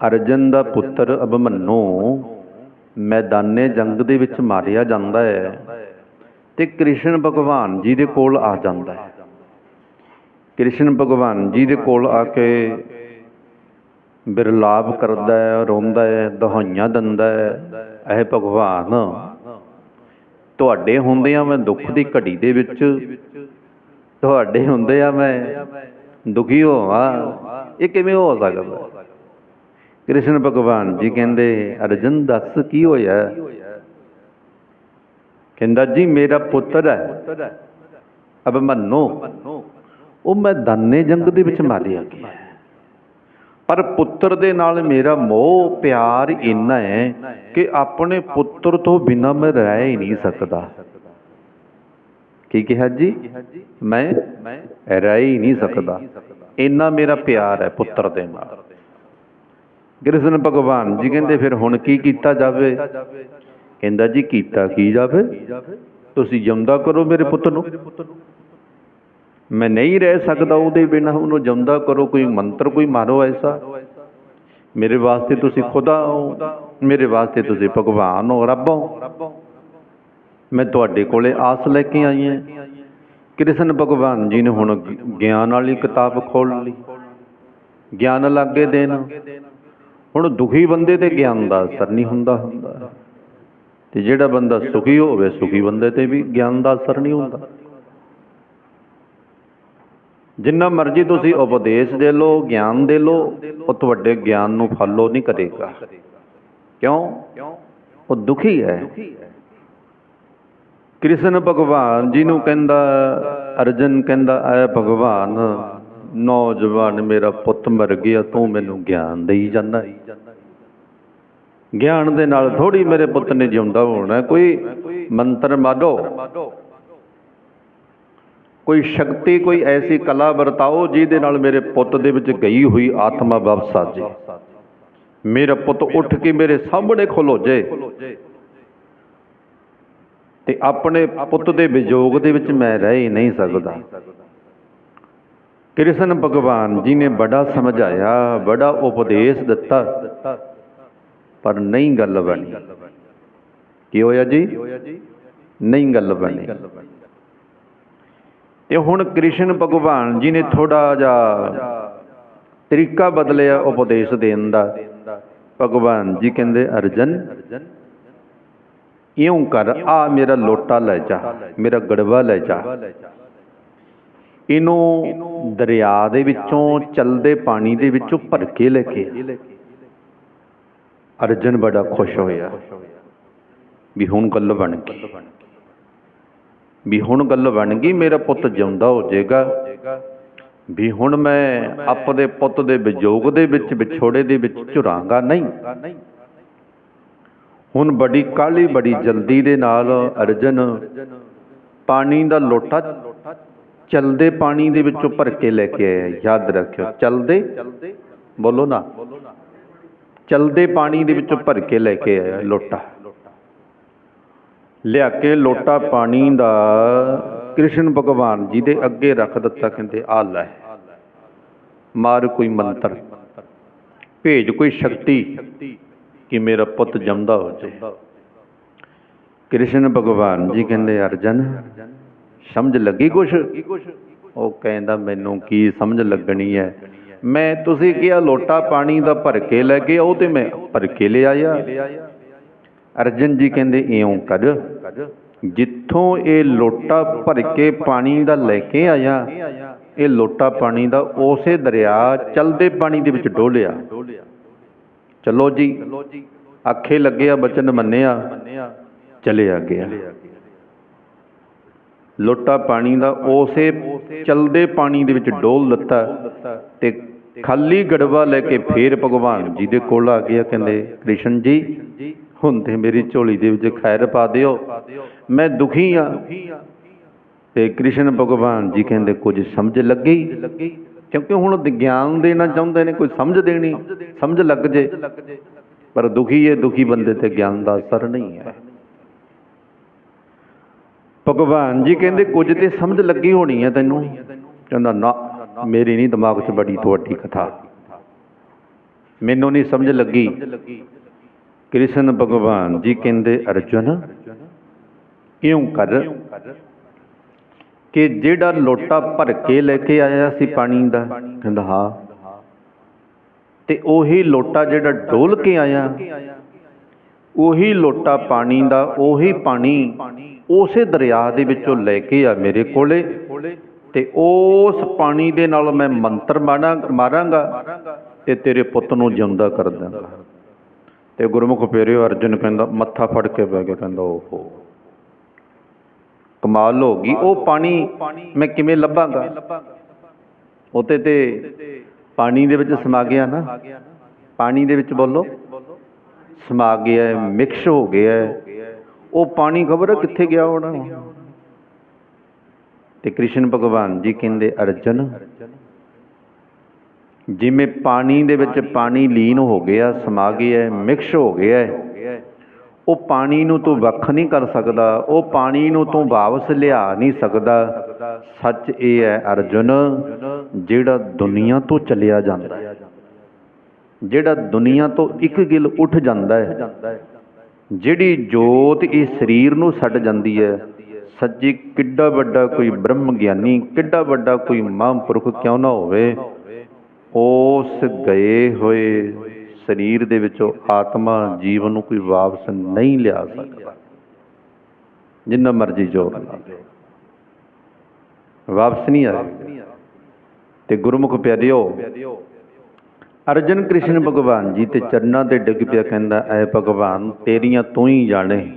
ਅਰਜਨ ਦਾ ਪੁੱਤਰ ਅਭਮੰਨੂ ਮੈਦਾਨੇ ਜੰਗ ਦੇ ਵਿੱਚ ਮਾਰਿਆ ਜਾਂਦਾ ਹੈ ਤੇ ਕ੍ਰਿਸ਼ਨ ਭਗਵਾਨ ਜੀ ਦੇ ਕੋਲ ਆ ਜਾਂਦਾ ਹੈ। ਕ੍ਰਿਸ਼ਨ ਭਗਵਾਨ ਜੀ ਦੇ ਕੋਲ ਆ ਕੇ ਬਿਰਲਾਪ ਕਰਦਾ ਹੈ, ਰੋਂਦਾ ਹੈ, ਦਹਾਈਆਂ ਦਿੰਦਾ ਹੈ, ਇਹ ਭਗਵਾਨ, ਤੁਹਾਡੇ ਹੁੰਦਿਆਂ ਮੈਂ ਦੁੱਖ ਦੀ ਘੜੀ ਦੇ ਵਿੱਚ, ਤੁਹਾਡੇ ਹੁੰਦੇ ਆ ਮੈਂ ਦੁਖੀ ਹੋਵਾਂ। ਇਹ ਕਿਵੇਂ ਹੋ ਸਕਦਾ ਕ੍ਰਿਸ਼ਨ ਭਗਵਾਨ ਜੀ ਕਹਿੰਦੇ, ਅਰਜਨ ਦੱਸ ਕੀ ਹੋਇਆ? ਕਹਿੰਦਾ, ਜੀ, ਮੇਰਾ ਪੁੱਤਰ ਹੈ। ਅਭਮੰਨੂ ਉਹ ਮੈਂ ਦਾਨੇ ਜੰਗ ਦੇ ਵਿੱਚ ਮਾਰਿਆ ਗਿਆ ਪਰ ਪੁੱਤਰ ਦੇ ਨਾਲ ਮੇਰਾ ਮੋਹ, ਪਿਆਰ ਇੰਨਾ ਹੈ ਕਿ ਆਪਣੇ ਪੁੱਤਰ ਤੋਂ ਬਿਨਾਂ ਮੈਂ ਰਹਿ ਹੀ ਨਹੀਂ ਸਕਦਾ। ਕੀ ਕਿਹਾ ਜੀ? ਮੈਂ ਰਹਿ ਹੀ ਨਹੀਂ ਸਕਦਾ। ਇੰਨਾ ਮੇਰਾ ਪਿਆਰ ਹੈ ਪੁੱਤਰ ਦੇ ਨਾਲ। ਕ੍ਰਿਸ਼ਨ ਭਗਵਾਨ ਜੀ ਕਹਿੰਦੇ ਫਿਰ ਹੁਣ ਕੀ ਕੀਤਾ ਜਾਵੇ? ਕਹਿੰਦਾ ਜੀ ਕੀਤਾ ਕੀ ਜਾਵੇ? ਤੁਸੀਂ ਜਿਉਂਦਾ ਕਰੋ ਮੇਰੇ ਪੁੱਤ ਨੂੰ। ਮੈਂ ਨਹੀਂ ਰਹਿ ਸਕਦਾ ਉਹਦੇ ਬਿਨਾਂ, ਉਹਨੂੰ ਜਿਉਂਦਾ ਕਰੋ, ਕੋਈ ਮੰਤਰ ਕੋਈ ਮਾਰੋ ਐਸਾ। ਮੇਰੇ ਵਾਸਤੇ ਤੁਸੀਂ ਖੁਦਾ ਹੋ, ਮੇਰੇ ਵਾਸਤੇ ਤੁਸੀਂ ਭਗਵਾਨ ਹੋ, ਰੱਬ ਹੋ। ਮੈਂ ਤੁਹਾਡੇ ਕੋਲੇ ਆਸ ਲੈ ਕੇ ਆਈ ਹਾਂ। ਕ੍ਰਿਸ਼ਨ ਭਗਵਾਨ ਜੀ ਨੇ ਹੁਣ ਗਿਆਨ ਵਾਲੀ ਕਿਤਾਬ ਖੋਲ ਲਈ। ਗਿਆਨ ਲਾਗੇ ਦੇਣ। ਹੁਣ ਦੁਖੀ ਬੰਦੇ ਤੇ ਗਿਆਨ ਦਾ ਅਸਰ ਨਹੀਂ ਹੁੰਦਾ। ਹੁੰਦਾ ਤੇ ਜਿਹੜਾ ਬੰਦਾ ਸੁਖੀ ਹੋਵੇ, ਸੁਖੀ ਬੰਦੇ ਤੇ ਵੀ ਗਿਆਨ ਦਾ ਅਸਰ ਨਹੀਂ ਹੁੰਦਾ। ਜਿੰਨਾ ਮਰਜ਼ੀ ਤੁਸੀਂ ਉਪਦੇਸ਼ ਦੇ ਲਓ, ਗਿਆਨ ਦੇ ਲਓ, ਉਹ ਤੁਹਾਡੇ ਗਿਆਨ ਨੂੰ ਫਾਲੋ ਨਹੀਂ ਕਰੇਗਾ। ਕਿਉਂ? ਉਹ ਦੁਖੀ ਹੈ। ਕ੍ਰਿਸ਼ਨ ਭਗਵਾਨ ਜੀ ਨੂੰ ਕਹਿੰਦਾ, ਅਰਜਨ ਕਹਿੰਦਾ, ਐ ਭਗਵਾਨ ਨੌਜਵਾਨ ਮੇਰਾ ਪੁੱਤ ਮਰ ਗਿਆ, ਤੂੰ ਮੈਨੂੰ ਗਿਆਨ ਦੇਈ ਜਾਂਦਾ। ਗਿਆਨ ਦੇ ਨਾਲ ਥੋੜੀ ਮੇਰੇ ਪੁੱਤ ਨੇ ਜਿਉਂਦਾ ਹੋਣਾ। ਕੋਈ ਮੰਤਰ ਮਾਡੋ। ਕੋਈ ਸ਼ਕਤੀ, ਕੋਈ ਐਸੀ ਕਲਾ ਵਰਤਾਓ ਜਿਹਦੇ ਨਾਲ ਮੇਰੇ ਪੁੱਤ ਦੇ ਵਿੱਚ ਗਈ ਹੋਈ ਆਤਮਾ ਵਾਪਸ ਆ ਜੇ ਮੇਰਾ ਪੁੱਤ ਉੱਠ ਕੇ ਮੇਰੇ ਸਾਹਮਣੇ ਖਲੋ ਜੇ ਤੇ ਆਪਣੇ ਪੁੱਤ ਦੇ ਵਿਜੋਗ ਦੇ ਵਿੱਚ ਮੈਂ ਰਹਿ ਹੀ ਨਹੀਂ ਸਕਦਾ। ਕ੍ਰਿਸ਼ਨ ਭਗਵਾਨ ਜੀ ਨੇ ਬੜਾ ਸਮਝਾਇਆ, ਬੜਾ ਉਪਦੇਸ਼ ਦਿੱਤਾ। ਪਰ ਨਹੀਂ ਗੱਲ ਬਣੀ। ਕੀ ਹੋਇਆ ਜੀ? ਨਹੀਂ ਗੱਲ ਬਣੀ। ਤੇ ਹੁਣ ਕ੍ਰਿਸ਼ਨ ਭਗਵਾਨ ਜੀ ਨੇ ਥੋੜਾ ਜਿਹਾ ਤਰੀਕਾ ਬਦਲਿਆ, ਉਪਦੇਸ਼ ਦੇਣ ਦਾ। ਭਗਵਾਨ ਜੀ ਕਹਿੰਦੇ, ਅਰਜਨ, ਇਉਂ ਕਰ, ਆ ਮੇਰਾ ਲੋਟਾ ਲੈ ਜਾ, ਮੇਰਾ ਗੜਵਾ ਲੈ ਜਾ। ਇਹਨੂੰ ਦਰਿਆ ਦੇ ਵਿੱਚੋਂ, ਚੱਲਦੇ ਪਾਣੀ ਦੇ ਵਿੱਚੋਂ ਭਰ ਕੇ ਲੈ ਕੇ ਅਰਜਨ ਬੜਾ ਖੁਸ਼ ਹੋਇਆ ਵੀ ਹੁਣ ਗੱਲ ਬਣ ਗਈ। ਵੀ ਹੁਣ ਗੱਲ ਬਣ ਗਈ, ਮੇਰਾ ਪੁੱਤ ਜਿਉਂਦਾ ਹੋ ਜਾਏਗਾ। ਵੀ ਹੁਣ ਮੈਂ ਆਪਣੇ ਪੁੱਤ ਦੇ ਵਿਜੋਗ ਦੇ ਵਿੱਚ, ਵਿਛੋੜੇ ਦੇ ਵਿੱਚ ਝੁਰਾਂਗਾ ਨਹੀਂ। ਹੁਣ ਬੜੀ ਕਾਲੀ ਬੜੀ ਜਲਦੀ ਦੇ ਨਾਲ ਅਰਜਨ ਪਾਣੀ ਦਾ ਲੋਟਾ ਚਲਦੇ ਪਾਣੀ ਦੇ ਵਿੱਚੋਂ ਭਰ ਕੇ ਲੈ ਕੇ ਆਇਆ। ਯਾਦ ਰੱਖਿਓ, ਚਲਦੇ? ਬੋਲੋ ਨਾ। ਚਲਦੇ ਪਾਣੀ ਦੇ ਵਿੱਚੋਂ ਭਰ ਕੇ ਲੈ ਕੇ ਆਇਆ ਲੋਟਾ। ਲਿਆ ਕੇ ਲੋਟਾ ਪਾਣੀ ਦਾ। ਕ੍ਰਿਸ਼ਨ ਭਗਵਾਨ ਜੀ ਦੇ ਅੱਗੇ ਰੱਖ ਦਿੱਤਾ, ਕਹਿੰਦੇ, ਆ ਲੈ। ਮਾਰ ਕੋਈ ਮੰਤਰ। ਭੇਜ ਕੋਈ ਸ਼ਕਤੀ ਕਿ ਮੇਰਾ ਪੁੱਤ ਜੰਮਦਾ ਹੋ ਜਾਏ। ਕ੍ਰਿਸ਼ਨ ਭਗਵਾਨ ਜੀ ਕਹਿੰਦੇ, ਅਰਜਨ ਸਮਝ ਲੱਗੀ ਕੁਛ? ਉਹ ਕਹਿੰਦਾ, ਮੈਨੂੰ ਕੀ ਸਮਝ ਲੱਗਣੀ ਹੈ? ਮੈਂ ਤੁਸੀਂ ਕਿਹਾ ਲੋਟਾ ਪਾਣੀ ਦਾ ਭਰ ਕੇ ਲੈ ਕੇ ਉਹ ਤੇ ਮੈਂ ਭਰ ਕੇ ਲੈ ਆਇਆ। ਅਰਜਨ ਜੀ ਕਹਿੰਦੇ, ਇਉਂ ਕਰ। ਜਿੱਥੋਂ ਇਹ ਲੋਟਾ ਭਰ ਕੇ ਪਾਣੀ ਦਾ ਲੈ ਕੇ ਆਇਆ, ਇਹ ਲੋਟਾ ਪਾਣੀ ਦਾ ਉਸੇ ਦਰਿਆ ਚਲਦੇ ਪਾਣੀ ਦੇ ਵਿੱਚ ਡੋਲਿਆ। ਚਲੋ ਜੀ ਆਖੇ ਲੱਗਿਆ ਬਚਨ ਮੰਨਿਆ, ਚਲਿਆ ਗਿਆ। ਲੋਟਾ ਪਾਣੀ ਦਾ ਉਸੇ ਚਲਦੇ ਪਾਣੀ ਦੇ ਵਿੱਚ ਡੋਲ ਦਿੱਤਾ ਤੇ ਖਾਲੀ ਗੜਵਾ ਲੈ ਕੇ ਫੇਰ ਭਗਵਾਨ ਜੀ ਦੇ ਕੋਲ ਆ ਗਿਆ, ਕਹਿੰਦੇ, ਕ੍ਰਿਸ਼ਨ ਜੀ, ਹੁਣ ਤੇ ਮੇਰੀ ਝੋਲੀ ਦੇ ਵਿੱਚ ਖੈਰ ਪਾ ਦਿਓ। ਮੈਂ ਦੁਖੀ ਆ। ਤੇ ਕ੍ਰਿਸ਼ਨ ਭਗਵਾਨ ਜੀ ਕਹਿੰਦੇ, ਕੁਝ ਸਮਝ ਲੱਗੀ? ਕਿਉਂਕਿ ਹੁਣ ਗਿਆਨ ਦੇਣਾ ਚਾਹੁੰਦੇ ਨੇ, ਕੋਈ ਸਮਝ ਦੇਣੀ, ਸਮਝ ਲੱਗ ਜੇ। ਪਰ ਦੁਖੀ ਹੈ ਦੁਖੀ ਬੰਦੇ ਤੇ ਗਿਆਨ ਦਾ ਅਸਰ ਨਹੀਂ ਹੈ। ਭਗਵਾਨ ਜੀ ਕਹਿੰਦੇ ਕੁਝ ਤੇ ਸਮਝ ਲੱਗੀ ਹੋਣੀ ਹੈ ਤੈਨੂੰ। ਕਹਿੰਦਾ, ਨਾ, ਮੇਰੀ ਨਹੀਂ, ਦਿਮਾਗ 'ਚ ਬੜੀ ਤੁਹਾਡੀ ਕਥਾ। ਮੈਨੂੰ ਨਹੀਂ ਸਮਝ ਲੱਗੀ। ਕ੍ਰਿਸ਼ਨ ਭਗਵਾਨ ਜੀ ਕਹਿੰਦੇ, ਅਰਜੁਨ ਕਿਉਂ ਕਰ ਕਿ ਜਿਹੜਾ ਲੋਟਾ ਭਰ ਕੇ ਲੈ ਕੇ ਆਇਆ ਸੀ ਪਾਣੀ ਦਾ। ਕਹਿੰਦਾ, ਹਾਂ। ਤੇ ਉਹੀ ਲੋਟਾ ਜਿਹੜਾ ਡੋਲ ਕੇ ਆਇਆ। ਉਹੀ ਲੋਟਾ ਪਾਣੀ ਦਾ ਉਹੀ ਪਾਣੀ ਉਸੇ ਦਰਿਆ ਦੇ ਵਿੱਚੋਂ ਲੈ ਕੇ ਆ ਮੇਰੇ ਕੋਲੇ ਤੇ ਉਸ ਪਾਣੀ ਦੇ ਨਾਲ ਮੈਂ ਮੰਤਰ ਮਾਰਾਂ ਮਾਰਾਂਗਾ ਤੇ ਤੇਰੇ ਪੁੱਤ ਨੂੰ ਜਿਉਂਦਾ ਕਰ ਦਾਂਗਾ ਤੇ ਗੁਰਮੁਖ ਪਿਆਰਿਓ ਅਰਜੁਨ ਕਹਿੰਦਾ, ਮੱਥਾ ਫੜ ਕੇ ਬਹਿ ਗਿਆ, ਕਹਿੰਦਾ, ਓਹੋ। ਕਮਾਲ ਹੋ ਗਈ, ਉਹ ਪਾਣੀ ਮੈਂ ਕਿਵੇਂ ਲੱਭਾਂਗਾ? ਉਤੇ ਤੇ ਪਾਣੀ ਦੇ ਵਿੱਚ ਸਮਾ ਗਿਆ ਨਾ। ਪਾਣੀ ਦੇ ਵਿੱਚ ਬੋਲੋ। ਸਮਾ ਗਿਆ ਹੈ, ਮਿਕਸ ਹੋ ਗਿਆ ਹੈ। ਉਹ ਪਾਣੀ ਖਬਰ ਕਿੱਥੇ ਗਿਆ ਹੋਣਾ? ਤੇ ਕ੍ਰਿਸ਼ਨ ਭਗਵਾਨ ਜੀ ਕਹਿੰਦੇ ਅਰਜਨ ਜਿਵੇਂ ਪਾਣੀ ਦੇ ਵਿੱਚ ਪਾਣੀ ਲੀਨ ਹੋ ਗਿਆ ਸਮਾ ਗਿਆ ਮਿਕਸ ਹੋ ਗਿਆ ਹੈ, ਉਹ ਪਾਣੀ ਨੂੰ ਤੂੰ ਵੱਖ ਨਹੀਂ ਕਰ ਸਕਦਾ ਉਹ ਪਾਣੀ ਨੂੰ ਤੂੰ ਵਾਪਸ ਲਿਆ ਨਹੀਂ ਸਕਦਾ। ਸੱਚ ਇਹ ਹੈ ਅਰਜੁਨ ਜਿਹੜਾ ਦੁਨੀਆ ਤੋਂ ਚਲਿਆ ਜਾਂਦਾ ਹੈ। ਜਿਹੜਾ ਦੁਨੀਆ ਤੋਂ ਇੱਕ ਗਿਲ ਉੱਠ ਜਾਂਦਾ ਹੈ, ਜਿਹੜੀ ਜੋਤ ਇਹ ਸਰੀਰ ਨੂੰ ਛੱਡ ਜਾਂਦੀ ਹੈ, ਸੱਚੀ ਕਿੱਡਾ ਵੱਡਾ ਕੋਈ ਬ੍ਰਹਮ ਗਿਆਨੀ, ਕਿੱਡਾ ਵੱਡਾ ਕੋਈ ਮਹਾਂਪੁਰਖ ਕਿਉਂ ਨਾ ਹੋਵੇ, ਉਸ ਗਏ ਹੋਏ ਸਰੀਰ ਦੇ ਵਿੱਚੋਂ ਆਤਮਾ ਜੀਵਨ ਨੂੰ ਕੋਈ ਵਾਪਸ ਨਹੀਂ ਲਿਆ ਸਕਦਾ। ਜਿੰਨਾ ਮਰਜ਼ੀ ਜ਼ੋਰ ਲਾ ਵਾਪਸ ਨਹੀਂ ਆਏ ਤੇ ਗੁਰਮੁਖ ਪਿਆਰਿਓ ਅਰਜਨ ਕ੍ਰਿਸ਼ਨ ਭਗਵਾਨ ਜੀ ਤੇ ਚਰਨਾਂ ਤੇ ਡਿੱਗ ਪਿਆ ਕਹਿੰਦਾ, ਐ ਭਗਵਾਨ, ਤੇਰੀਆਂ ਤੂੰ ਹੀ ਜਾਣੇ।